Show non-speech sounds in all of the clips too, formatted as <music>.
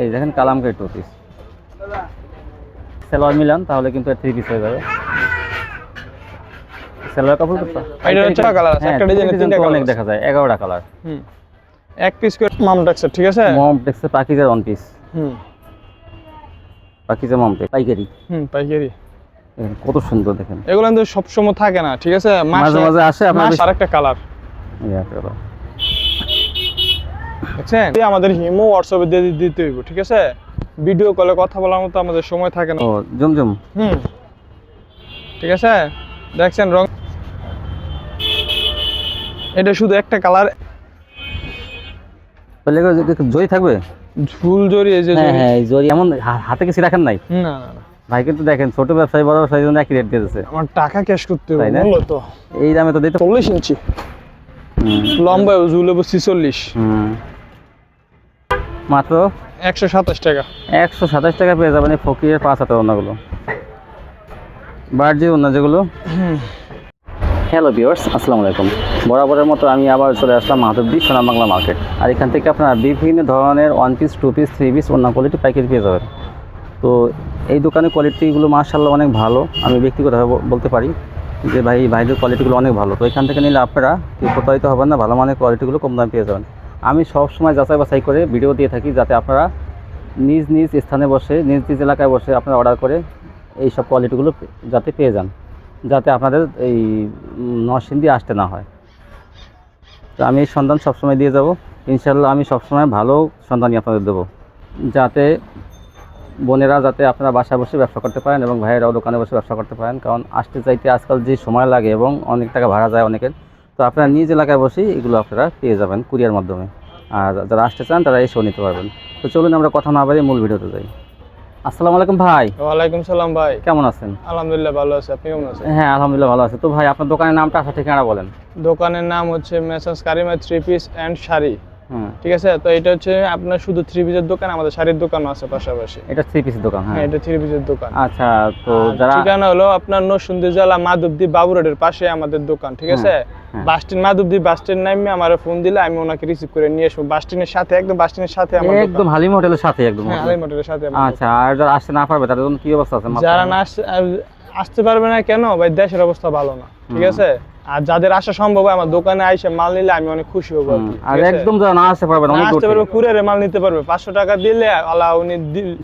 এই দেখেন Kalamkari two piece salwar মিলান তাহলে কিন্তু থ্রি পিস হয়ে যাবে। সেলোয়ার কাপড় হ্যাঁ, অনেক দেখা যায় এগারোটা কালার হুম। এক পিস করে মামডাক্সের ঠিক আছে? মম টেক্সে পাকিজার ওয়ান পিস হুম। পাকিজা মম টেক্স পাইকারি। হুম পাইকারি। কত সুন্দর দেখেন। এগুলো কিন্তু সবসময় থাকে না ঠিক আছে? মাঝে মাঝে আসে আপনার আরেকটা কালার এই একটা। বুঝছেন আমাদের হিমো হোয়াটসঅ্যাপে দিয়ে দিতে হইব ঠিক আছে? ভিডিও কলে কথা বলার মতো আমাদের সময় থাকে না। ও জমজম হুম। ঠিক আছে? দেখছেন রং এটা শুধু একটা কালার জরি থাকবে? ঝুল জড়িয়ে যে হ্যাঁ হ্যাঁ এই জরি এমন হাতে কিছু রাখেন নাই? না না ভাই কিন্তু দেখেন ছোট ব্যবসায়ী বড় ব্যবসায়ী জন্য একই রেট দিতেছে। আমার টাকা ক্যাশ করতে হবে তাই না? বলল তো এই দামে তো দিতে চল্লিশ ইঞ্চি। লম্বা ঝুল হব ছিচল্লিশ। হুম। মাত্র? একশো সাতাশ টাকা। একশো সাতাশ টাকা পেয়ে যাবেন এই ফকিরের পাঁচ হাতের ওনাগুলো বার্জি ওনা যেগুলো। হ্যালো ভিউয়ার্স আসসালামু আলাইকুম। বরাবরের মতো আমি আবার চলে আসলাম মাধবদী সোনা বাংলা মার্কেট আর এখান থেকে আপনারা বিভিন্ন ধরনের one piece two piece three piece অন্য কোয়ালিটি পাইকারি পেয়ে যাবেন। তো এই দোকানের কোয়ালিটিগুলো মার্শাল্লাহ অনেক ভালো। আমি ব্যক্তিগতভাবে বলতে পারি যে ভাই ভাইদের কোয়ালিটিগুলো অনেক ভালো। তো এখান থেকে নিলে আপনারা প্রতারিত হবেন না ভালো মানের কোয়ালিটিগুলো কম দামে পেয়ে যাবেন। আমি সব সময় যাচাই বাছাই করে ভিডিও দিয়ে থাকি যাতে আপনারা নিজ নিজ স্থানে বসে, নিজ নিজ এলাকায় বসে আপনারা অর্ডার করে এই সব কোয়ালিটিগুলো যাতে পেয়ে যান, যাতে আপনাদের এই নরসিংদী আসতে না হয়। তো আমি এই সন্ধান সবসময় দিয়ে যাব। ইনশাল্লাহ আমি সবসময় ভালো সন্ধানই আপনাদের দেবো। যাতে বোনেরা যাতে আপনারা বাসায় বসে ব্যবসা করতে পারেন এবং ভাইয়েরাও দোকানে বসে ব্যবসা করতে পারেন। কারণ আসতে চাইতে আজকাল যে সময় লাগে এবং অনেক টাকা ভাড়া যায় অনেকের। তো আপনারা নিজ এলাকায় বসেই এগুলো আপনারা পেয়ে যাবেন কুরিয়ার মাধ্যমে। আর যারা আসতে চান তারা এসেও নিতে পারবেন। তো চলুন আমরা কথা না বাড়িয়ে মূল ভিডিওতে যাই। আসসালামু আলাইকুম ভাই। ওয়ালাইকুম সালাম ভাই। কেমন আছেন? আলহামদুলিল্লাহ ভালো আছে। আপনি কেমন আছেন? হ্যাঁ আলহামদুলিল্লাহ ভালো আছে। তো ভাই আপনার দোকানের নামটা আসা ঠিকানা বলেন। দোকানের নাম হচ্ছে মেসাজ Karima three piece and sari. ঠিক আছে? তো এটা হচ্ছে আপনার শুধু থ্রি পিসের দোকান আমাদের শাড়ির দোকানও আছে পাশাপাশি। এটা থ্রি পিসের দোকান হ্যাঁ। হ্যাঁ এটা থ্রি পিসের দোকান। আচ্ছা তো যারা ঠিকানা হলো আপনার নরসিংদী জেলা মাধবদী বাবু রোডের পাশে আমাদের দোকান ঠিক আছে? হ্যাঁ। Bus stand Madhabdi bus stand নামে আমার ফোন দিলে আমি ওনাকে রিসিভ করে নিয়ে আসব। বাস স্ট্যান্ডের সাথে একদম বাস স্ট্যান্ডের সাথে আমার একদম হালিম হোটেলের সাথে একদম হ্যাঁ আলাই মোটরের সাথে আচ্ছা আর যারা আসতে না পারবে তাদের জন্য কি অবস্থা আছে? যারা না আসতে পারবে না কেন? ভাই দেশের অবস্থা ভালো না ঠিক আছে? আর যাদের আসা সম্ভব হয় আমার দোকানে আইসে মাল নিলে আমি অনেক খুশি হব আর? একদম যারা না আসতে পারবে অনেক আসতে পারবে কুরিয়ারে মাল নিতে পারবে। পাঁচশো টাকা দিলে আল্লাহ উনি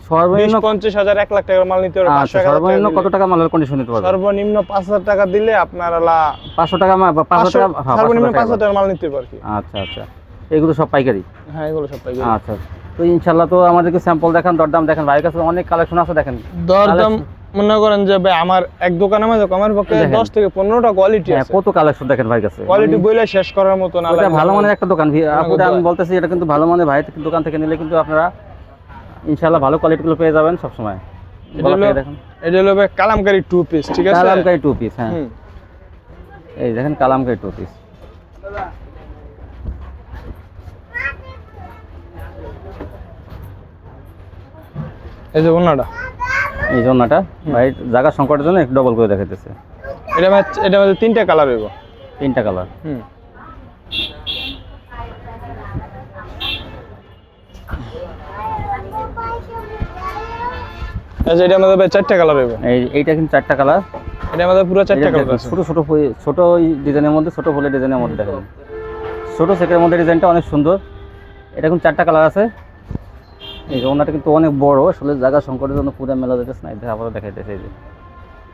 সর্বনিম্ন পঞ্চাশ হাজার এক লাখ টাকার মাল নিতে পারবে আচ্ছা সর্বনিম্ন কত টাকা মালের কন্ডিশন নিতে পারবে? সর্বনিম্ন পাঁচ হাজার টাকা দিলে আপনার আল্লাহ পাঁচশো টাকা মা- বা পাঁচশো পাঁচশো- টাকা হ্যাঁ, সর্বনিম্ন টাকা পাঁচ হাজার টাকার মাল নিতে পারবে আচ্ছা আচ্ছা। এগুলো সব পাইকারি? হ্যাঁ এগুলো সব পাইবে আচ্ছা তো ইনশাল্লাহ তো আমাদেরকে স্যাম্পল দেখান দরদাম দেখেন। ভাইয়ের কাছে অনেক কালেকশন আছে দেখেন। দরদাম মনে করেন যে ভাই আমার এক দোকানে মধ্যে আমার পক্ষে দেখেন। দশ থেকে পনেরোটা কোয়ালিটি হ্যাঁ, আছে। কত কালেকশন দেখেন ভাইয়ের কাছে? কোয়ালিটি বইলে শেষ করার মতো না এটা ভালো মানের একটা দোকান। ভি- আমি বলতেছি এটা কিন্তু ভালো মানের থেকে- দোকান থেকে নিলে কিন্তু আপনারা ইনশাল্লাহ ভালো কোয়ালিটিগুলো পেয়ে যাবেন হলো দেখেন। এটা হলো ভাই কালামকারি টু পিস ঠিক আছে? কালামকারি টু পিস হ্যাঁ। এই দেখেন কালামকারি টু পিস এই যে ওনাটা এই জন্যটা ভাই জায়গা সংকটের জন্য ডবল করে দেখাইতেছে। এটা এটা মধ্যে তিনটা কালার হইব। তিনটা কালার হুম। যে এটার মধ্যে চারটা কালার এই এইটা কিন্তু চারটা কালার এটার মধ্যে পুরো চারটা কালার ছোট ছোট ছোট ডিজাইনের মধ্যে ছোট ফুলের ডিজাইনের মধ্যে দেখেন। ছোট সেটের মধ্যে ডিজাইনটা অনেক সুন্দর। এটা কিন্তু চারটা কালার আছে। এই যে ওনাটা কিন্তু অনেক বড় আসলে জায়গা সংকটের জন্য পুরো মেলা যেতেছে না এটা আবার দেখাইতেছে এই যে।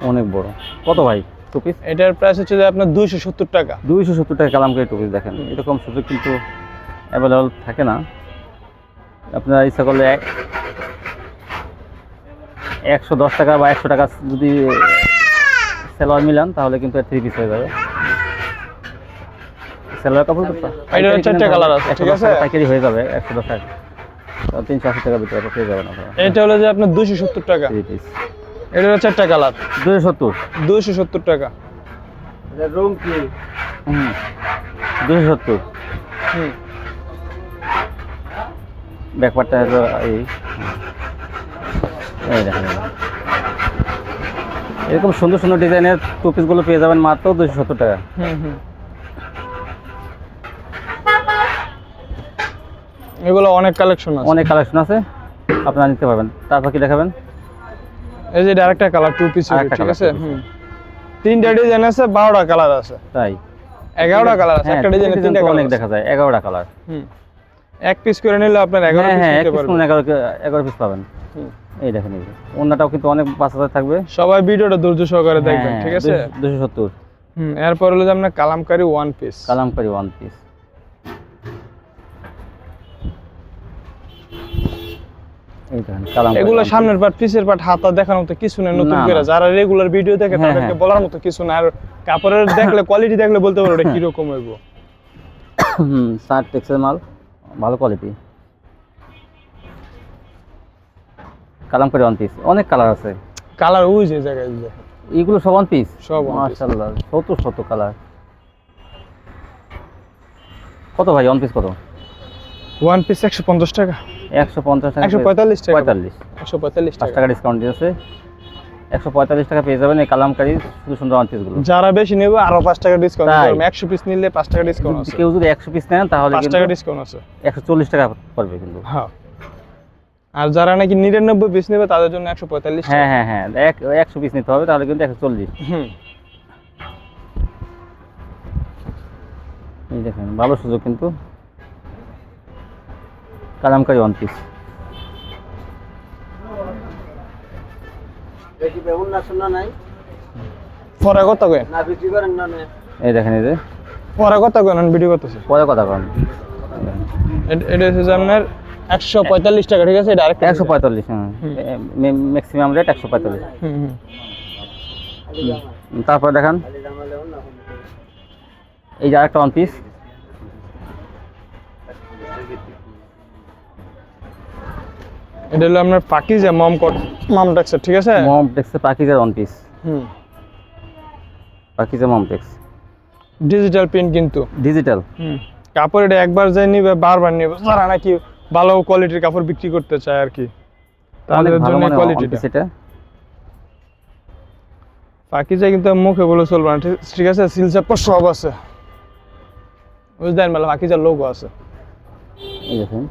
অনেক বড়। কত ভাই? টু পিস এটার প্রাইস হচ্ছে যে আপনার দুইশো সত্তর টাকা। দুইশো সত্তর টাকা কালামকারি টু পিস দেখেন। এরকম সুযোগ কিন্তু অ্যাভেলেবল থাকে না। আপনারা ইচ্ছা করলে এক- একশো দশ টাকা বা একশো টাকা যদি সেলোয়ার মিলান তাহলে কিন্তু থ্রি পিস হয়ে যাবে। সেলোয়ার কাপড় পাইকারি চারটে কিনেন আছে, ঠিক আছে? পাইকারি হয়ে যাবে একশো দশ টাকা। তিনশো আশি টাকার ভিতরে পেয়ে যাবেন আপনারা। এটা হলো যে আপনার দুইশো সত্তর টাকা। এটা হলো চারটা কালার। দুশো সত্তর। দুইশো সত্তর টাকা। রুম কি? হুম। দুশো সত্তর। হুম। ব্যাকপারটা হলো এই। এই দেখেন। এরকম সুন্দর সুন্দর ডিজাইনের টু পিসগুলো পেয়ে যাবেন মাত্র দুশো সত্তর টাকা। হুম হুম। এগুলো অনেক কালেকশন আছে। অনেক কালেকশন আছে। আপনারা নিতে পারবেন। তারপর কি দেখাবেন? এই যে আরেকটা কালার টু পিস ঠিক আছে? হুম। তিনটা ডিজাইন আছে বারোটা কালার আছে। তাই। এগারোটা কালার আছে হ্যাঁ একটা ডিজাইনে তিনটা অনেক দেখা যায় এগারোটা কালার হুম। এক পিস করে নিলে আপনার এগারো হ্যাঁ হ্যাঁ এক পিস এগারো এগারো পিস পাবেন। এই দেখেন এই অন্যটাও কিন্তু অনেক বাচ্চাদের থাকবে। সবাই ভিডিওটা ধৈর্য সহকারে দেখবেন হ্যাঁ, ঠিক আছে? দুশো সত্তর। হুম এরপর হলো যে আপনার Kalamkari one piece Kalamkari one piece এই দেখেন কালামকারি এগুলো সামনের পার্ট পিসের পার্ট হাতা দেখার মতো কিছু নেই নতুন করে। যারা রেগুলার ভিডিও দেখে হ্যাঁ, তাদেরকে হ্যাঁ। বলার মতো কিছু না আর কাপড়ের দেখলে <laughs> কোয়ালিটি দেখলে বলতে পারো এটা <laughs> কীরকম হইব। ষাট টেক্সের মাল ভালো কোয়ালিটি কালামকারি ওয়ান পিস অনেক কালার আছে। কালার ওই যে জায়গায় দেখেন এইগুলো সব ওয়ান পিস সব মাশাআল্লাহ শত শত কালার কত ভাই ওয়ান পিস কত? ওয়ান পিস একশো পঞ্চাশ টাকা। একশো পঞ্চাশ টাকা একশো পঁয়তাল্লিশ টাকা। পঁয়তাল্লিশ। একশো পঁয়তাল্লিশ টাকা। ডিসকাউন্ট দিয়েছে একশো পঁয়তাল্লিশ টাকা পেয়ে যাবেন এই কালামকারি শুধু সুন্দর ওয়ান পিসগুলো যারা বেশি নেবে আরও পাঁচ টাকা ডিসকাউন্ট করবে। একশো পিস নিলে পাঁচ টাকা ডিসকাউন্ট আছে। কেউ যদি একশো পিস নেন তাহলে পাঁচ টাকা ডিসকাউন্ট আছে। একশো চল্লিশ টাকা পড়বে কিন্তু। হ্যাঁ। আর যারা নাকি নিরানব্বই পিস নেবে তাদের জন্য একশো পঁয়তাল্লিশ হ্যাঁ হ্যাঁ হ্যাঁ। এক একশো পিস নিতে হবে তাহলে কিন্তু একশো চল্লিশ। হুম। দেখেন ভালো সুযোগ কিন্তু। কালামকারি ওয়ান পিস পরে কেন এই দেখেন এই যে। পরে কেন ভিডিও করতেছে? পরে কথা কন। এটা হচ্ছে আপনার একশো পঁয়তাল্লিশ টাকা ঠিক আছে? এটা আরেকটা একশো পঁয়তাল্লিশ হ্যাঁ। ম্যাক্সিমাম রেট একশো পঁয়তাল্লিশ। হুম, হুম। তারপরে দেখান। এই যে আরেকটা ওয়ান পিস এটা হলো আপনার পাকিজা মম কট মম টেক্সের ঠিক আছে? মম টেক্সে পাকিজার ওয়ান পিস হুম। Pakiza Mom Tex digital print কিন্তু। ডিজিটাল হুম। কাপড় এটা একবার যাই নিবে বারবার নিবে যারা নাকি ভালো কোয়ালিটির কাপড় বিক্রি করতে চায় আর কি। তাদের জন্য মানে পিস এটা। পাকিজা কিন্তু মুখে বলে চলবে না ঠিক- আছে? সিল চাপ্পর সব আছে। বুঝলেন? মেলা পাকিজার লোগো আছে। এই দেখেন।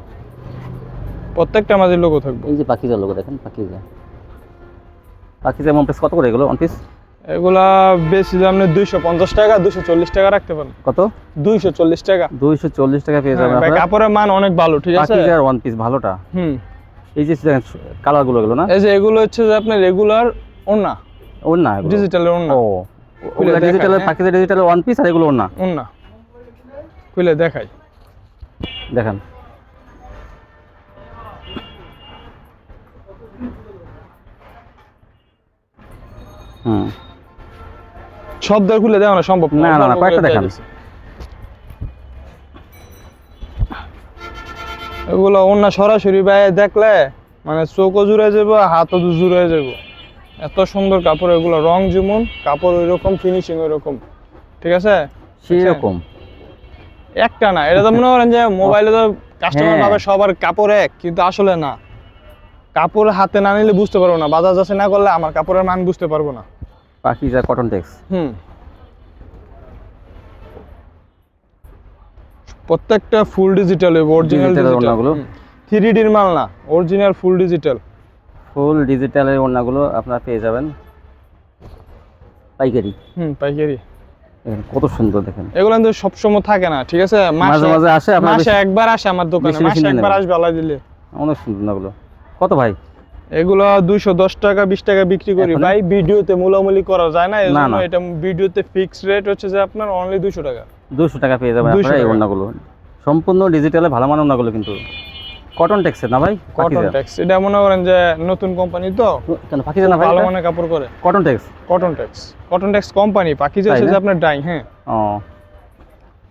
প্রত্যেকটা মাঝে লোগো থাকবে। এই যে পাকিজার লোগো দেখেন পাকিজা। পাকিজা মম টেক্স কত করে এগুলো ওয়ান পিস এগুলা বেশি দাম নেই দুইশো পঞ্চাশ টাকা দুশো চল্লিশ টাকা রাখতে পারেন। কত? দুইশো চল্লিশ টাকা। দুইশো চল্লিশ টাকা পেয়ে যাবেন হ্যাঁ, ভাই, কাপড়ের মান অনেক ভালো ঠিক আছে? পাকিজার ওয়ান পিস ভালোটা? হুম। এই যে দেখেন কালারগুলো এগুলো না? এই যে এগুলো হচ্ছে যে আপনার রেগুলার ওনা ওর না এগুলো। ডিজিটালের ওনা ও ডিজিটালের। পাকিজা ডিজিটালের ওয়ান পিস আর এগুলো ওর না ওনা খুলে দেখাই। দেখেন। হুম। সব দর খুলে দেওয়া না সম্ভব না, না, না, কয়েকটা দেখান। এগুলো অন্য সরাসরি বাইরে দেখলে মানে চোখও জুড়ে যাব হাতও জুড়ে যাব এত সুন্দর কাপড় এগুলো রং যেমন কাপড় ওই রকম ফিনিশিং ওই রকম ঠিক আছে? সেই রকম একটা না এটা তো মনে করেন যে মোবাইলে তো কাস্টমার হ্যাঁ। ভাবে সবার কাপড় এক কিন্তু আসলে না। কাপড় হাতে না নিলে বুঝতে পারব না বাজার যাচ্ছে না করলে আমার কাপড়ের মান বুঝতে পারব না। পাকিজা কটন টেক্স হুম। প্রত্যেকটা ফুল ডিজিটাল অরিজিনাল ওড়নাগুলো? থ্রি ডির মাল না অরিজিনাল ফুল ডিজিটাল ফুল ডিজিটালের ওড়নাগুলো আপনারা পেয়ে যাবেন। পাইকারি। হুম পাইকারি। কত সুন্দর দেখেন। এগুলো কিন্তু সবসময় থাকে না ঠিক আছে? মাঝে মাসে মাঝে আসে আপনার মাসে একবার আসে আমার দোকানে মাসে একবার আসবে আলাই দিলে। অনেক সুন্দর ওগুলো। কত ভাই? এগুলো দুইশো দশ টাকা বিশ টাকা বিক্রি করি। ভাই ভিডিওতে মূলামূলি করা যায় না এই জন্য এটা ভিডিওতে ফিক্সড রেট হচ্ছে যে আপনার অনলি দুশো টাকা। দুশো টাকা পেয়ে যাবেন 200 আপনারা এই। ওড়নাগুলো সম্পূর্ণ ডিজিটালে ভালো মানের ওড়নাগুলো কিন্তু। কটন টেক্সের না ভাই? কটন পাকিজা ট্যাক্স এটা মনে করেন যে নতুন কোম্পানি তো কেন পাকিজা না ভাই ভালো মানের কাপড় করে cotton Tex cotton Tex cotton Tex company যে হচ্ছে যে আপনার ডাই হ্যাঁ। ও।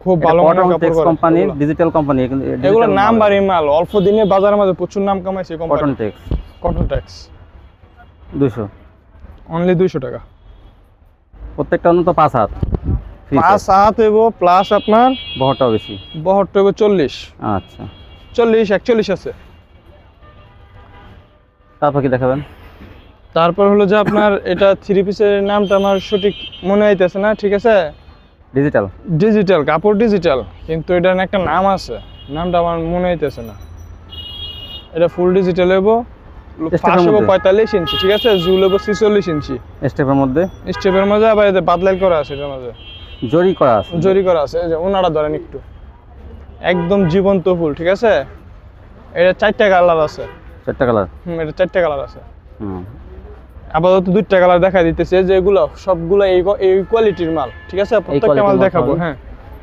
খুব ভালো মানের টেক্স এগুলো। ডিজিটাল কোম্পানি এগুলো নাম বাড়ি মাল। অল্প দিনে বাজারের মধ্যে প্রচুর নাম কামাইছে কটন টেক্স কটন ট্যাক্স দুশো অনলি দুইশো টাকা। প্রত্যেকটা অন্তত পাঁচ হাত। পাঁচ হাত এবো প্লাস আপনার বহরটাও বেশি। বহরটা এবো চল্লিশ। আচ্ছা। চল্লিশ একচল্লিশ আছে। তারপর কি দেখাবেন? তারপর হলো যে আপনার এটা থ্রি পিসের নামটা আমার সঠিক মনে হইতেছে না ঠিক আছে? ডিজিটাল ডিজিটাল কাপড় ডিজিটাল কিন্তু এটার একটা নাম আছে। নামটা আমার মনে হইতেছে না। এটা ফুল ডিজিটাল হইব। পাঁচশো পঁয়তাল্লিশ ইঞ্চি ঠিক আছে? জুল হব ছিচল্লিশ ইঞ্চি। স্টেপের মধ্যে? স্টেপের মাঝে আবার এতে বাদলাইল করা আছে এটার মাঝে জরি করা আছে? জরি করা আছে। যে ওনারা ধরেন একটু। একদম জীবন্ত ফুল ঠিক আছে? এটা চারটা কালার আছে। চারটা কালার? হুম এটা চারটা কালার আছে। হুম। আপাতত দুইটা কালার দেখা দিতেছে যেগুলো সবগুলো এই এই কোয়ালিটির মাল ঠিক আছে? প্রত্যেকটা মাল দেখাবো হ্যাঁ।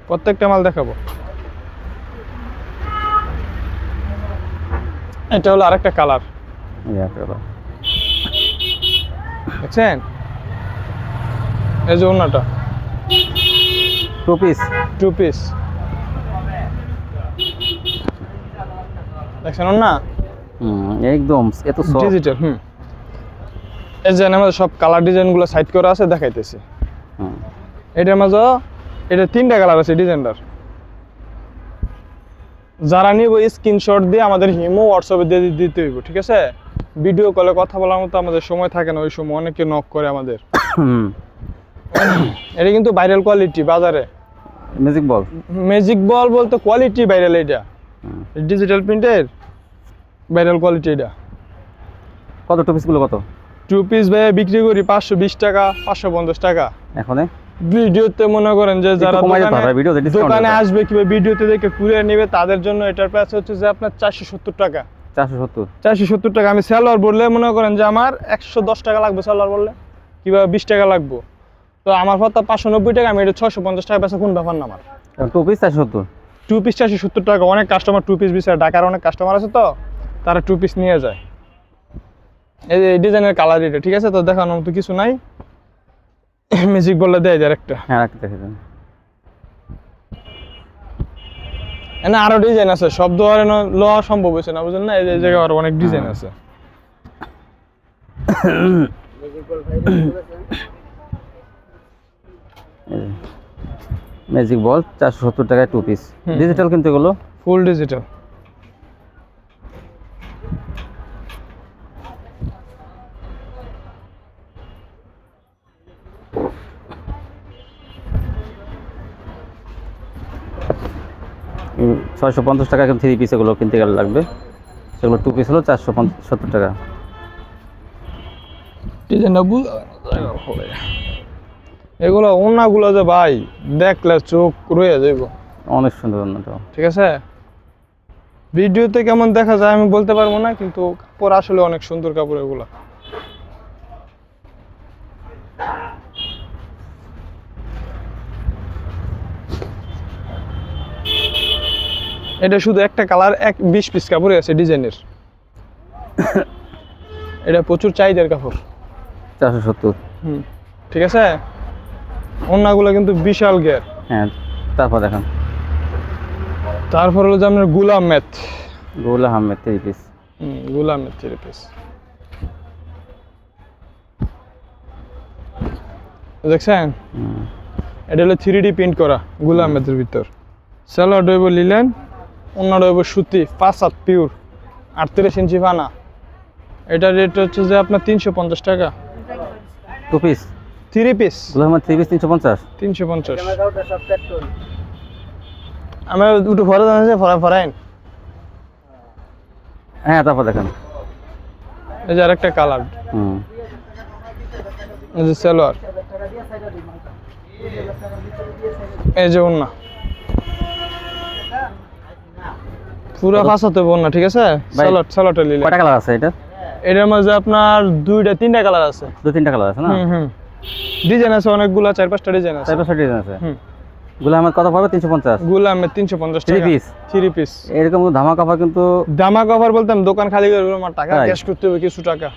প্রত্যেকটা মাল দেখাবো। এটা হলো আরেকটা কালার দেখছেন? এই যে ওনাটা টু পিস টু পিস দেখছেন না হুম একদম এত ডিজিটাল হুম। এই যে আমাদের সব কালার ডিজাইনগুলো সাইড করা আছে দেখাইতেছি। এটার মাঝে এটা তিনটা কালার আছে ডিজাইনটার যারা নিব স্ক্রিনশট দিয়ে আমাদের হিমো হোয়াটসঅ্যাপে দিয়ে দিতে হইব ঠিক আছে? ভিডিও কলে কথা বলার মতো আমাদের সময় থাকে না ওই সময় অনেকে নক করে আমাদের। হুম। এটা কিন্তু ভাইরাল কোয়ালিটি বাজারে। ম্যাজিক বল ম্যাজিক বল বলতে কোয়ালিটি ভাইরাল এটা ডিজিটাল প্রিন্টের ভাইরাল কোয়ালিটি এটা কত টু পিসগুলো কত? টু পিস ভাই বিক্রি করি পাঁচশো বিশ টাকা পাঁচশো পঞ্চাশ টাকা। এখন ভিডিওতে মনে করেন যে যারা দোকানে-। আসবে কিংবা ভিডিওতে দেখে কুরিয়ার নেবে তাদের জন্য এটার প্রাইস হচ্ছে যে আপনার চারশো সত্তর টাকা। চারশো সত্তর। চারশো সত্তর টাকা। আমি বললে মনে করেন যে আমার একশো দশ টাকা লাগবে বললে। কিংবা বিশ টাকা লাগবে। তো আমার পর পাঁচশো নব্বই টাকা আমি এটা ছশো পঞ্চাশ টাকা পেছে কোন ব্যাপার না আমার। টু পিস চারশো সত্তর। টু পিস চারশো সত্তর টাকা। অনেক কাস্টমার টু পিস বিচারে ঢাকার অনেক কাস্টমার আছে তো তারা টু পিস নিয়ে যায়। এই ডিজাইনের কালার এটা ঠিক আছে? তো দেখানোর মতো কিছু নাই। বললে দেয় যায় একটা হ্যাঁ দেখে দেন আরও ডিজাইন আছে। সব দোয়ারে লওয়া সম্ভব হয়েছে না বুঝলেন না? এই জায়গায় আরও অনেক ডিজাইন আছে। ম্যাজিক বল চারশো সত্তর টাকায় টু পিস ডিজিটাল কিন্তু এগুলো? ফুল ডিজিটাল ছয়শো পঞ্চাশ টাকা কিন্তু থ্রি পিস এগুলো কিনতে গেলে লাগবে। সেগুলো টু পিস হলো চারশো সত্তর টাকা। এগুলো ওনাগুলো যে ভাই দেখলে চোখ রয়ে যাইব। অনেক সুন্দর ঠিক আছে? ভিডিওতে কেমন দেখা যায় আমি বলতে পারব না কিন্তু কাপড় আসলে অনেক সুন্দর কাপড় এগুলো। এটা শুধু একটা কালার এক বিশ পিস কাপড়ে আছে ডিজাইনের। এটা প্রচুর চাহিদার কাপড়। চারশো সত্তর। হুম ঠিক আছে? অন্যগুলো কিন্তু বিশাল গের। হ্যাঁ তারপর দেখান। তারপর হলো যে আপনার গুলাম ম্যাথ। গোল আহমেদ থ্রি পিস হুম গুলাম ম্যাথ থ্রি পিস দেখছেন? এটা হলো থ্রি ডি প্রিন্ট করা গুলাম ম্যাথের ভিতর। স্যালাড হইব লিলেন অন্য হইব সুতি পাঁচ সাত পিওর আটত্রিশ ইঞ্চি ফানা এটার রেট হচ্ছে যে আপনার তিনশো পঞ্চাশ টাকা। Two piece three piece Gul three piece তিনশো পঞ্চাশ। তিনশো পঞ্চাশ। আমি দুটো ফরে জানাচ্ছি ফরা ফরাইন হ্যাঁ তারপর দেখান। এই যে আরেকটা কালার হুম। এই যে সালোয়ার। এই যে ওন্না পুরো ফাঁসাতে বন্যা ঠিক আছে? সালোয়ার সালোয়ারটা নিলে। কয়টা কালার আছে এটা? এটার মধ্যে আপনার দুইটা তিনটা কালার আছে। দু তিনটা কালার আছে না? হুম ডিজাইন আছে অনেকগুলা চার পাঁচটা ডিজাইন আছে। চার পাঁচটা ডিজাইন আছে? হুম। কত পড়বে? তিনশো পঞ্চাশ? গুলামের তিনশো পঞ্চাশ থ্রি টাকা। পিস থ্রি পিস এরকম কিন্তু দামা কভার বলতাম দোকান খালি করে আমার টাকা ক্যাশ করতে হবে কিছু টাকা।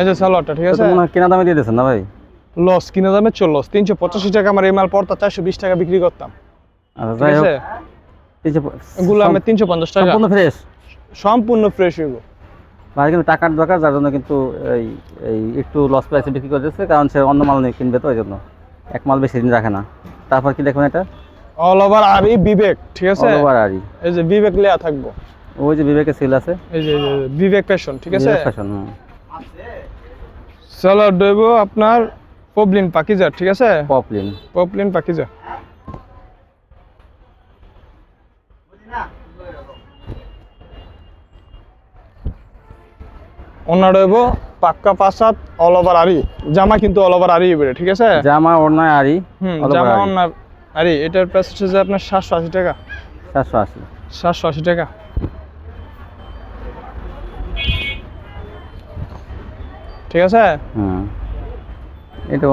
এই যে ঠিক আছে? মনে কেনা দামে দিয়ে দিয়েছেন না ভাই? লস কিনে দামে চল লস তিনশো পঁচাশি টাকা আমার এই মাল পড়তা চারশো বিশ টাকা বিক্রি করতাম। আচ্ছা যাই হোক। আছে তিনশো এগুলো আমি তিনশো পঞ্চাশ টাকা। সম্পূর্ণ ফ্রেশ সম্পূর্ণ ফ্রেশ হইব ভাই কিন্তু টাকার দরকার যার জন্য কিন্তু এই এই একটু লস প্রাইসে বিক্রি করে দিচ্ছে কারণ সে অন্য মাল নিয়ে কিনবে তো ওই জন্য। এক মাল বেশি দিন রাখে না। তারপর কি দেখুন এটা? অল ওভার আর বিবেক ঠিক আছে? অল ওভার আরই এই যে বিবেক লেয়া থাকব। ওই যে বিবেকের সিল আছে। এই যে বিবেক ফ্যাশন ঠিক আছে? ফ্যাশন দইব আপনার পবলিন পাকিজা ঠিক আছে? পপলিন পপলিন পাকিজা হইব পাক্কা পাঁচাত অল ওভার আরি জামা কিন্তু অল ওভার আরি ঠিক আছে? জামা ওড়নায় আরি হুম জামা। ওনার আরি এটার প্রাইস হচ্ছে যে আপনার সাতশো আশি টাকা। সাতশো আশি। সাতশো আশি টাকা। ঠিক আছে? হুম এটা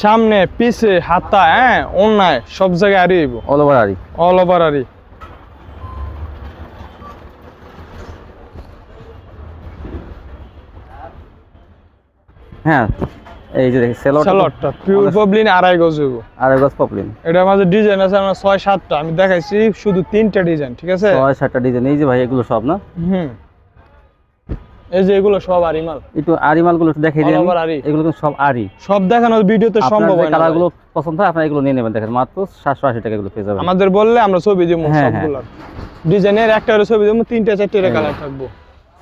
সামনে পিছে হাতা হ্যাঁ অন্যায় সব জায়গায় আরি অল ওভার আরি অল ওভার আরি হ্যাঁ এই যে সেলোয়ার সালোয়ারটা পিওর পবলিন আড়াই গজ হইব। আর গজ পপলিন এটার মাঝে ডিজাইন আছে আমার ছয় সাতটা। আমি দেখাইছি শুধু তিনটা ডিজাইন ঠিক আছে? ছয় সাতটা ডিজাইন এই যে ভাই এগুলো সব না? হুম। এই যে এগুলো সব আরিমাল। একটু আরি মালগুলো একটু over আরি। এগুলো কিন্তু সব আরি। সব দেখানোর ভিডিওতে সম্ভব হয় না কালারগুলো। পছন্দ হয় আপনারা এগুলো নিয়ে নেবেন। দেখেন মাত্র সাতশো আশি টাকা এগুলো পেয়ে যাবেন। আমাদের বললে আমরা ছবি দিব হ্যাঁ, হ্যাঁ। ডিজাইনের একটা ছবি দিব তিনটা চারটে কালার থাকব।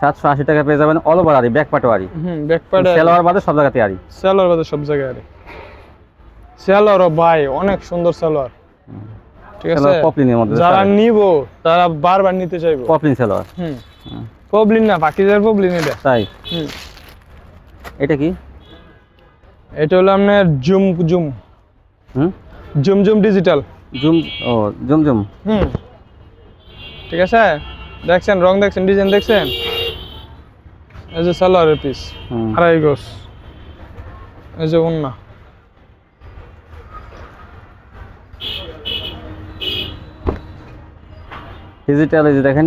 সাতশো আশি টাকা পেয়ে যাবেন অল ওভার আরি ব্যাক পাটো আরি হুম ব্যাক প্যাডে সেলোয়ার বাদে সব জায়গাতে আরি সেলোয়ার বাদে সব জায়গায় আরে সেলোয়ার ভাই অনেক সুন্দর সেলোয়ার। ঠিক আছে? পপলিনের মধ্যে যারা নিব তারা বারবার নিতে চাইব। পপলিন সেলোয়ার। হুম। পবলিন না পাকিজার পবলিন এটা। তাই? হুম। এটা কি? এটা হলো আপনার জুম জুম। হুম? জুম জুম ডিজিটাল জুম ও জুম জুম। হুম। ঠিক আছে? দেখছেন রং দেখছেন ডিজাইন দেখছেন? এই যে সালোয়ারের পিস আড়াই গোস এই যে উন্না। ডিজিটাল এই যে দেখেন।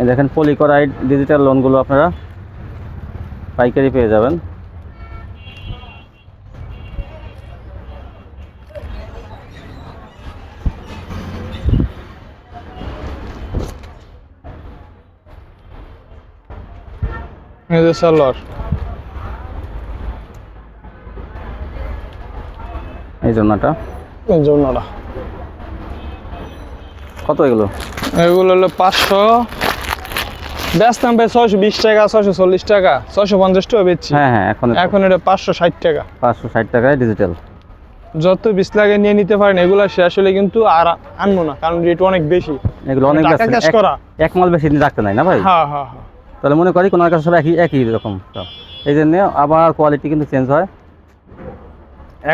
এই দেখেন পলিকরাইড ডিজিটাল লোনগুলো আপনারা পাইকারি পেয়ে যাবেন। যে সালোয়ার এই জন্যটা এই উন্নাটা কত এগুলো? এগুলো হলো পাঁচশো। বেচতাম ভাই ছয়শো বিশ টাকা ছয়শো চল্লিশ টাকা ছয়শো পঞ্চাশ টাকা বেচছি। হ্যাঁ হ্যাঁ এখন এখন এটা পাঁচশো ষাট টাকা। পাঁচশো ষাট টাকায় ডিজিটাল যত বিশ লাগে নিয়ে নিতে পারেন এগুলো শেষ হলে কিন্তু আর আনব না কারণ রেট অনেক বেশি। এগুলো অনেক এক- করা। এক মাল বেশি রাখতে নাই না ভাই? হ্যাঁ হ্যাঁ হ্যাঁ। তাহলে মনে করি কোনো কাছে সব একই একই রকম সব। এই জন্য আবার কোয়ালিটি কিন্তু চেঞ্জ হয়।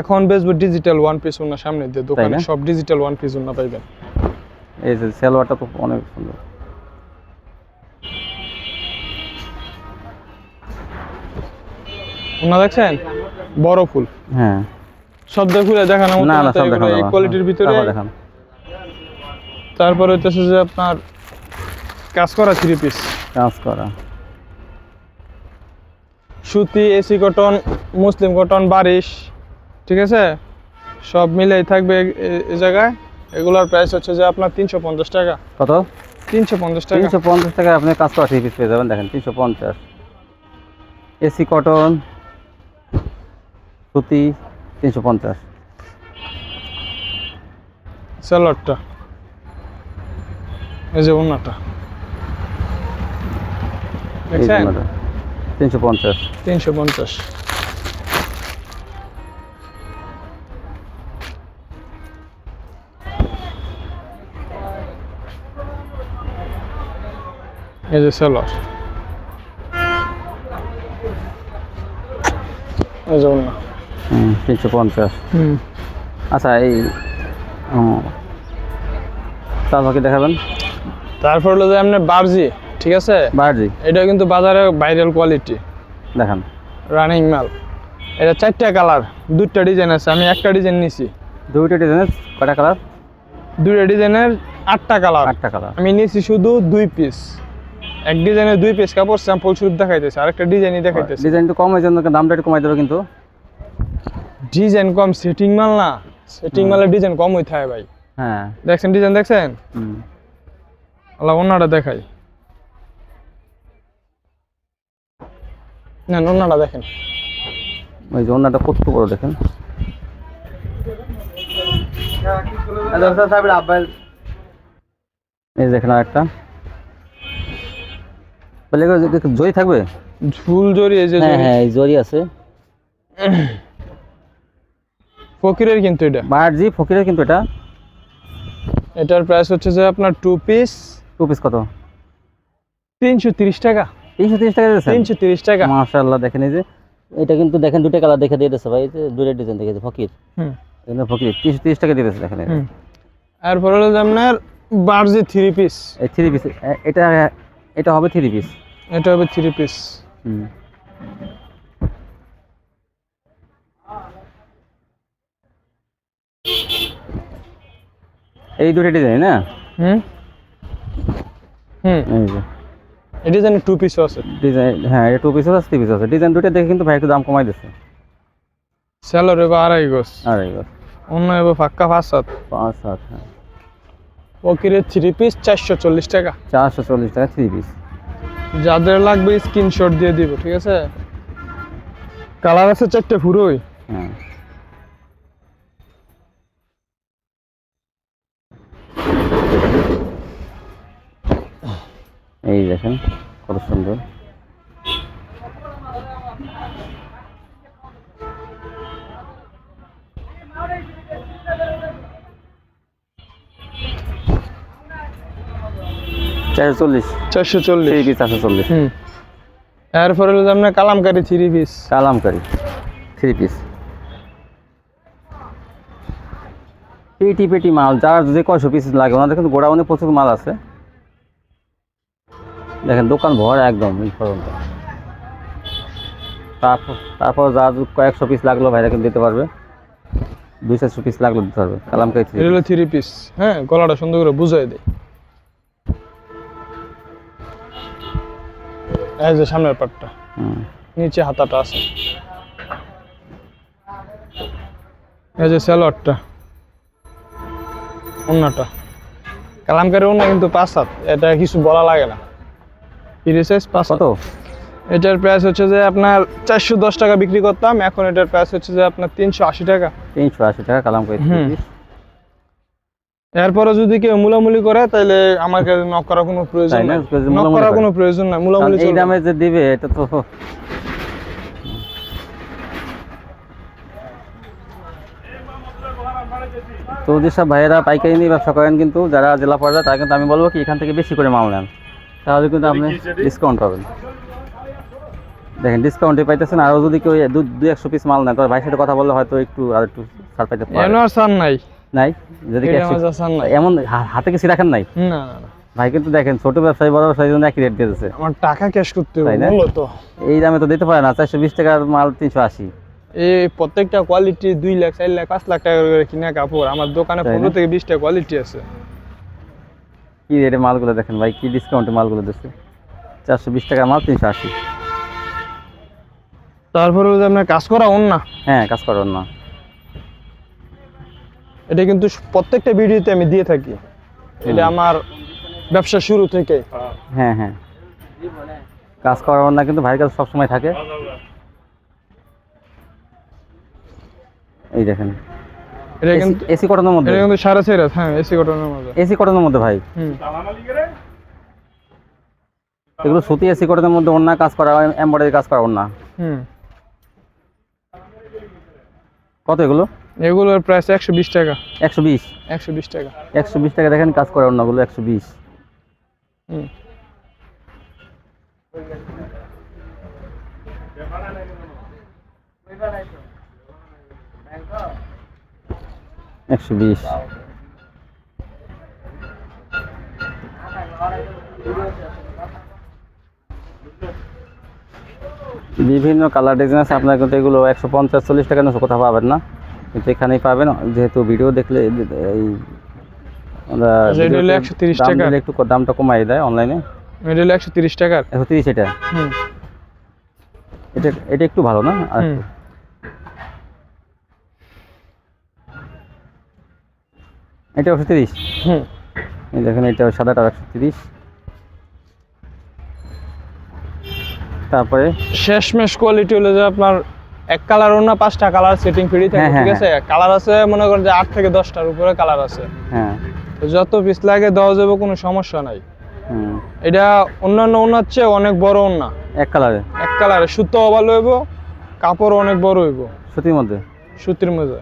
এখন বেচবো ডিজিটাল ওয়ান পিস উন্না সামনে দিয়ে দোকানে সব ডিজিটাল ওয়ান পিস উন্না পাইবেন। এই যে সেলোয়ারটা তো অনেক সুন্দর। উন্না দেখছেন? বড় ফুল। হ্যাঁ। সব খুলে দেখানো না না সব দেখানো এই কোয়ালিটির ভিতরে। আবার দেখান। তারপরে হইতেছে যে আপনার কাজ করা থ্রি পিস চান্স করা। সুতি এসি কটন মুসলিম কটন বারিশ ঠিক আছে? সব মিলেই থাকবে এই জায়গায়। এগুলোর প্রাইস হচ্ছে যে আপনার তিনশো পঞ্চাশ টাকা। কত? তিনশো পঞ্চাশ টাকা। তিনশো পঞ্চাশ টাকায় আপনি কাজ করা পিস পেয়ে যাবেন দেখেন তিনশো পঞ্চাশ। এসি কটন সুতি তিনশো পঞ্চাশ। স্যালাডটা এই যে ওনাটা তিনশো পঞ্চাশ। তিনশো পঞ্চাশ। এই যে সেলর এই যে তিনশো পঞ্চাশ। আচ্ছা এই তারপর কি দেখাবেন? তারপর হলো যে আপনার বার্জি। ঠিক আছে? বাজি। এটা কিন্তু বাজারে ভাইরাল কোয়ালিটি দেখেন। রানিং মাল। এটা চারটা কালার দুইটা ডিজাইন আছে আমি একটা ডিজাইন নিছি। দুইটা ডিজাইনের কয়টা কালার দুইটা ডিজাইনের আটটা কালার আটটা কালার আমি নিয়েছি শুধু দুই পিস এক ডিজাইনের দুই পিস কাপড় স্যাম্পল শুধু দেখাইতেছে আরেকটা ডিজাইনই দেখাইতেছে। ডিজাইন কম হয়েছে দামটা একটু কমাই দেবে কিন্তু। ডিজাইন কম সেটিং মাল না। সেটিং মালের ডিজাইন কম হইতে হয় ভাই। হ্যাঁ। দেখছেন ডিজাইন দেখছেন? হুম। আল্লাহ অন্যটা দেখাই। না অন্যটা দেখেন। ওই যে অন্যটা কত বড় দেখেন। এই যে দেখেন আর একটা জরি থাকবে? ঝুল জড়ি এই যে হ্যাঁ হ্যাঁ এই জরি আছে। ফকিরের কিন্তু এটা। বার্জি ফকিরের কিন্তু এটা। এটার প্রাইস হচ্ছে যে আপনার টু পিস টু পিস কত? তিনশো তিরিশ টাকা। তিনশো তিরিশ টাকা দিয়েছেন? তিনশো তিরিশ টাকা। মাশাআল্লাহ দেখেন এই যে এটা কিন্তু দেখেন দুটো কালার দেখে দিয়ে দিয়েছে ভাই এই যে দুটো ডিজাইন দেখেছে ফকির। হুম। এখানে ফকির তিরিশ তিরিশ টাকা দিয়ে দিয়েছে দেখেন। হুম। এরপর হলো আপনার বার্জি থ্রি পিস এই থ্রি পিস এটা এটা হবে থ্রি পিস এটা হবে থ্রি পিস হুম। এই দুটো ডিজাইন না? হুম। হুম। এই যে। জানি টু পিসও আছে। ডিজাইন হ্যাঁ এটা টু পিস আছে থ্রি পিস আছে। ডিজাইন দুটো দেখে কিন্তু ভাই একটু দাম কমাই দিচ্ছে স্যালোর এবার আড়াই গোস আর এইবার অন্য এবার ফাক্কা পাঁচ সাত। পাঁচ সাত হ্যাঁ। পকিরের থ্রি পিস চারশো চল্লিশ টাকা। চারশো চল্লিশ টাকা থ্রি পিস যাদের লাগবে স্ক্রিনশট দিয়ে দিব ঠিক আছে? কালার আছে চারটে পুরোই হ্যাঁ। এই দেখেন কত সুন্দর। চারশো চল্লিশ। চারশো থ্রি চল্লিশ পিস চারশো চল্লিশ। হুম। এরপরে হলো যে আপনার Kalamkari three piece. Kalamkari three piece. পেটি পেটি মাল যার যে কয়শো পিস লাগে ওনাদের কিন্তু গোডাউনে প্রচুর মাল আছে। দেখেন দোকান ভর একদম এই পর্যন্ত তারপর তারপর যা কয়েকশো পিস লাগল ভাইরা কিন্তু দিতে পারবে। দুই চারশো পিস লাগল দিতে পারবে। কালামকারি থ্রি হলো থ্রি পিস হ্যাঁ গলাটা সুন্দর করে বুঝাই দেয় এই যে সামনের পাটটা। নিচে হাতাটা আছে। এই যে স্যালোয়ারটা অন্যটা। কালামকারি অন্য কিন্তু পাঁচ সাত এটা কিছু বলা লাগে না। ফ্রি সাইজ পাঁচ কত? এটার প্রাইস হচ্ছে যে আপনার চারশো দশ টাকা বিক্রি করতাম এখন এটার প্রাইস হচ্ছে যে আপনার তিনশো আশি টাকা। তিনশো আশি টাকা হুম। পিস এরপরে যদি কেউ মুলামুলি করে তাহলে আমাকে নক করার কোনো প্রয়োজন নাই। নক করার কোনো প্রয়োজন নাই মুলামুলি এই দামে যে দিবে এটা তো তো যেসব ভাইয়েরা পাইকারি নিয়ে ব্যবসা করেন কিন্তু যারা জেলা পর্যায়ে তারা কিন্তু আমি বলব কি এখান থেকে বেশি করে মাল নেন। তাহলে কিন্তু আপনি ডিসকাউন্ট পাবেন। দেখেন ডিসকাউন্টে পাইতেছেন। আরও যদি কেউ দু দুই একশো পিস মাল নেন তবে ভাইয়ের সাথে কথা বললে হয়তো একটু আর একটু ছাড় পাইতে নাই। নাই? যদি এমন হাতে কিছু রাখেন নাই? না না না। ভাই কিন্তু দেখেন ছোট ব্যবসায়ী বড় ব্যবসায়ী জন্য একই রেট দিতেছে আমার টাকা ক্যাশ করতে হবে তাই না? এই দামে তো দিতে পারে না চারশো বিশ টাকার মাল তিনশো আশি। এই প্রত্যেকটা কোয়ালিটি দুই লাখ চার লাখ পাঁচ লাখ টাকা করে কিনা কাপড়। আমার দোকানে? পনেরো থেকে বিশটা কোয়ালিটি আছে। কি রেটে মালগুলো দেখেন ভাই? কি ডিসকাউন্টে মালগুলো দিচ্ছে? চারশো বিশ টাকার মাল তিনশো আশি। তারপরে আপনার কাজ করা অন্য হ্যাঁ কাজ করবেন না এটা কিন্তু প্রত্যেকটা ভিডিওতে আমি দিয়ে থাকি। এটা আমার ব্যবসা শুরু থেকে হ্যাঁ হ্যাঁ। কাজ করাবেন না কিন্তু ভাইয়ের কাছে সবসময় থাকে। এই দেখেন। এটা কিন্তু এসি কটনের মধ্যে? এটা কিন্তু সাড়ে চার হাত, হ্যাঁ এসি কটনের মধ্যে। এসি কটনের মধ্যে ভাই। হুম। এগুলো সুতি এসি কটনের মধ্যে অন্য কাজ করা এমব্রয়ডারি কাজ করা অন্য হুম। কত এগুলো? এগুলোর প্রাইস একশো বিশ টাকা। একশো বিশ? একশো বিশ টাকা। একশো বিশ টাকা দেখেন কাজ করা অন্যগুলো একশো বিশ। হুম। একশো বিশ। বিভিন্ন কালার ডিজাইন আছে। আপনার কিন্তু এগুলো একশো পঞ্চাশ চল্লিশ টাকা নশো কোথাও পাবেন না। কিন্তু এখানেই পাবেন। যেহেতু ভিডিও দেখলে এই আমরা আচ্ছা, 130 দাম টাকা। একটু দামটা কমাই দেয় অনলাইনে এটা হলো একশো তিরিশ টাকার। একশো তিরিশ এটা। এটা এটা একটু ভালো না? আর এটা একশো তিরিশ। হুম। এই দেখেন এটা সাদাটা একশো তিরিশ। তারপরে? শেষমেশ কোয়ালিটি হলো যে আপনার এক কালার না পাঁচটা কালার সেটিং ফ্রি থাকে হ্যাঁ, ঠিক হ্যাঁ, আছে কালার আছে মনে করেন যে আট থেকে দশটার উপরে কালার আছে। হ্যাঁ। তো যত পিস লাগে দেওয়া যাবে কোনো সমস্যা নাই। হুম। এটা অন্যান্য ওনার চেয়ে অনেক বড় ওনা। এক কালারে এক কালারে সুতো ভালো হইব কাপড় অনেক বড় হইব। সুতির মধ্যে? সুতির মধ্যে।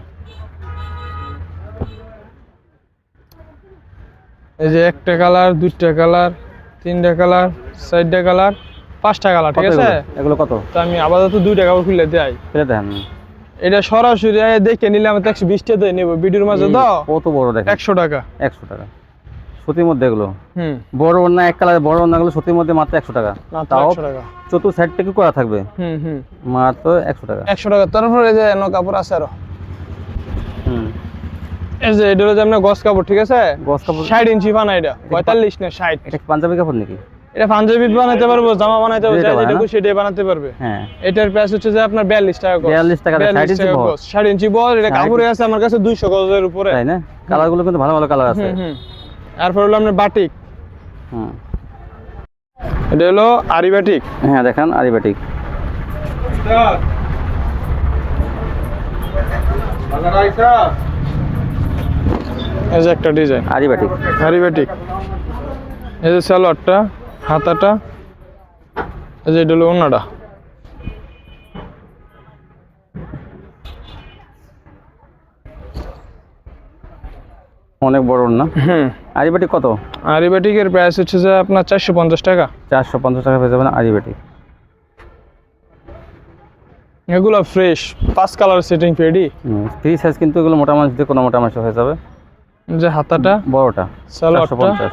এই যে একটা কালার দুইটা কালার তিনটা কালার চারটা কালার পাঁচটা কালার ঠিক আছে? এগুলো? কত? তো আমি আপাতত দুইটা কাপড় খুলে দেয় ফেলে দেন। এটা সরাসরি দেখে নিলে আমি তো একশো বিশ টাকা দিয়ে নেব। ভিডিওর মাঝে তো কত বড় দেখেন? একশো টাকা। একশো টাকা। সুতির মধ্যে এগুলো? হুম। বড় অন্য এক কালার বড় অন্যগুলো সুতির মধ্যে মাত্র একশো টাকা। তাও চতুর সাইড থেকে করা থাকবে? হুম হুম। মাত্র একশো টাকা। একশো টাকা। তারপরে এই যে এনো কাপড় আছে আরও। হুম। এই যে এটা হলো আপনার গস কাপড় ঠিক আছে? গস কাপড় ষাট ইঞ্চি বানা এটা। পঁয়তাল্লিশ না ষাট? এটা কি পাঞ্জাবি কাপড় নাকি? এটা পাঞ্জাবি বানাতে পারব জামা বানাতে পারব যেটা খুশি সেটাই বানাতে পারবে। হ্যাঁ। এটার প্রাইস হচ্ছে যে আপনার বিয়াল্লিশ টাকা গজ 42 টাকা, 42 ষাট ইঞ্চি টাকা বহর। গজ। ষাট ইঞ্চি বল এটা কাপড়ে আছে আমার কাছে দুইশো গজের উপরে। তাই না? কালারগুলো কিন্তু ভালো ভালো কালার আছে। তারপর হলো আপনার বাটিক। হুম। এটা হলো আরি বাটিক। হ্যাঁ দেখেন আরিবাটিক এই যে একটা ডিজাইন। আরিবাটিক আরি বাটিক এই যে সালোয়ারটা হাতাটা এই যে এটা হলো ওনাটা অনেক বড় না হুম। আরিবাটিক কত? আরি বাটিকের প্রাইস হচ্ছে যে আপনার চারশো পঞ্চাশ টাকা। চারশো পঞ্চাশ টাকা পেয়ে যাবেন আরিবাটিক এগুলো ফ্রেশ পাঁচ কালার সেটিং পেডি থ্রি সাইজ কিন্তু এগুলো মোটা মাছ দিয়ে কোনো মোটা মাছ হয়ে যাবে। যে হাতাটা বড়টা সালোয়ারটা।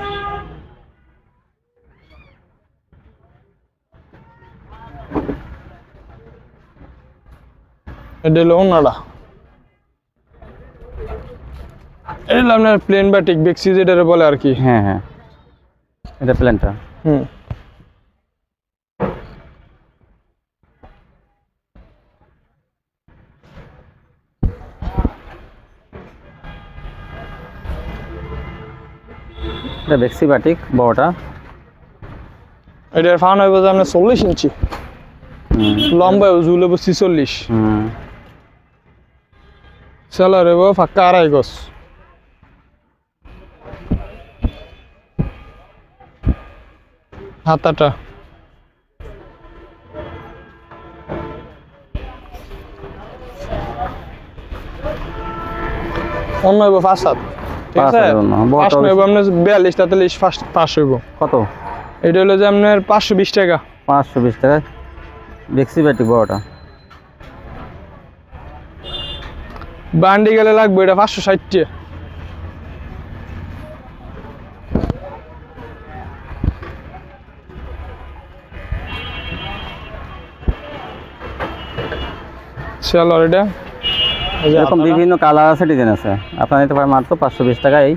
এটা হলো ওনাটা এটা আপনার প্লেন বাটিক বেক্সি যেটা বলে আর কি। হ্যাঁ হ্যাঁ। এটা প্ল্যানটা হুম। এটা বেক্সি বাটিক বড়টা। এটার ফান হইব যে আপনার চল্লিশ ইঞ্চি। লম্বা হইব ঝুল হইব ছিচল্লিশ। সেলার হইব ফাঁকা আড়াই গজ। হাতাটা। অন্য হইব সাত ঠিক আছে? হাতের অন্য, বড়টা পাঁচ হইব আপনার বিয়াল্লিশ তেতাল্লিশ পাঁচ হইব। কত? এটা হলো যে আপনার পাঁচশো বিশ টাকা। পাঁচশো বিশ টাকা। বড়টা। বান্ডি গেলে লাগবে এটা পাঁচশো ষাট টাকা চলো এটা। এরকম বিভিন্ন কালার আছে ডিজাইন আছে। আপনার নিতে পারেন মাত্র পাঁচশো বিশ টাকা এই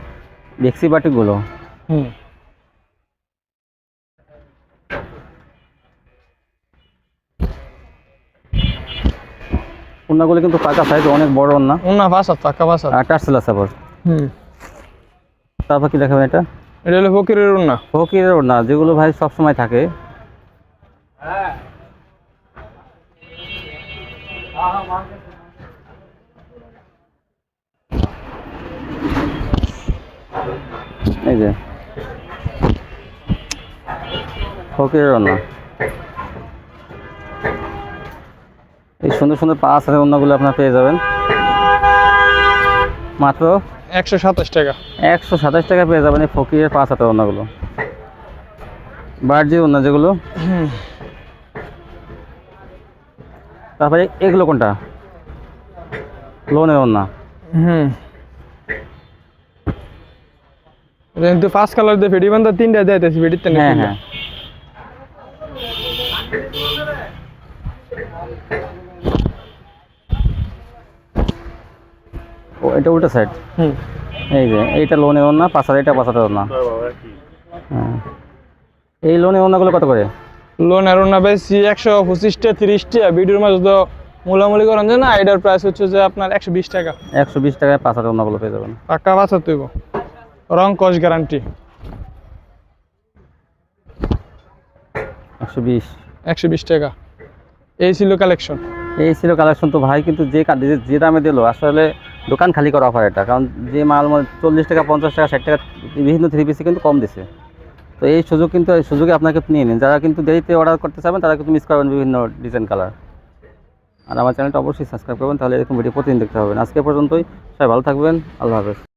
বেক্সি বাটিকগুলো হুম। ওনাগুলো কিন্তু পাকা সাইজ অনেক বড় ওনা না পাঁচ হাত পাক্কা পাঁচ হাত আর টার্সেল আছে আবার হুম। তারপর কি দেখাবেন এটা? এটা হলো ফকিরের না ফকিরের ওড়না যেগুলো ভাই সবসময় থাকে। যে ফকিরের ওড়না এই সুন্দর সুন্দর পাঁচ হাজার ওড়নাগুলো আপনার পেয়ে যাবেন। মাত্র একশো সাতাশ টাকা। একশো সাতাশ টাকা পেয়ে যাবেন এই ফকিরের পাঁচ হাতের ওনাগুলো বার্জি ওনা যেগুলো। তারপরে এগুলো কোনটা? লোনের ওনা হুম। কিন্তু পাঁচ কালার দিয়ে ফেডি বান্ধা তিনটা দেয় ফেডিতে হ্যাঁ হ্যাঁ। ও এটা উল্টা সাইড হুম। এই যে এইটা ওনা পাঁচ হাজার এটা পাঁচ হাজার ওনা হ্যাঁ। এই ওনাগুলো কত করে? লোন আর না বেশি একশো পঁচিশটা তিরিশটা। ভিডিওর মাঝে তো মূলামূলি করেন যে না এটার প্রাইস হচ্ছে যে আপনার একশো বিশ টাকা। একশো বিশ টাকায় পাঁচ হাজার ওনাগুলো পেয়ে যাবেন। পাক্কা বাঁচা তুইব। রং কস গ্যারান্টি। একশো বিশ। একশো বিশ টাকা। এই ছিল কালেকশন। এই ছিল কালেকশন তো ভাই কিন্তু যে যে- দামে দিলো আসলে দোকান খালি করা অফার এটা। কারণ যে মাল মানে চল্লিশ টাকা পঞ্চাশ টাকা ষাট টাকা বিভিন্ন থ্রি পিসে কিন্তু কম দিছে। তো এই সুযোগ কিন্তু এই সুযোগে আপনাকে নিয়ে নিন। যারা কিন্তু দেরিতে অর্ডার করতে চাবেন তারা কিন্তু মিস করবেন বিভিন্ন ডিজাইন কালার আর আমার চ্যানেলটা অবশ্যই সাবস্ক্রাইব করবেন তাহলে এরকম ভিডিও প্রতিদিন দেখতে পাবেন আজকে পর্যন্তই সবাই ভালো থাকবেন আল্লাহ হাফেজ।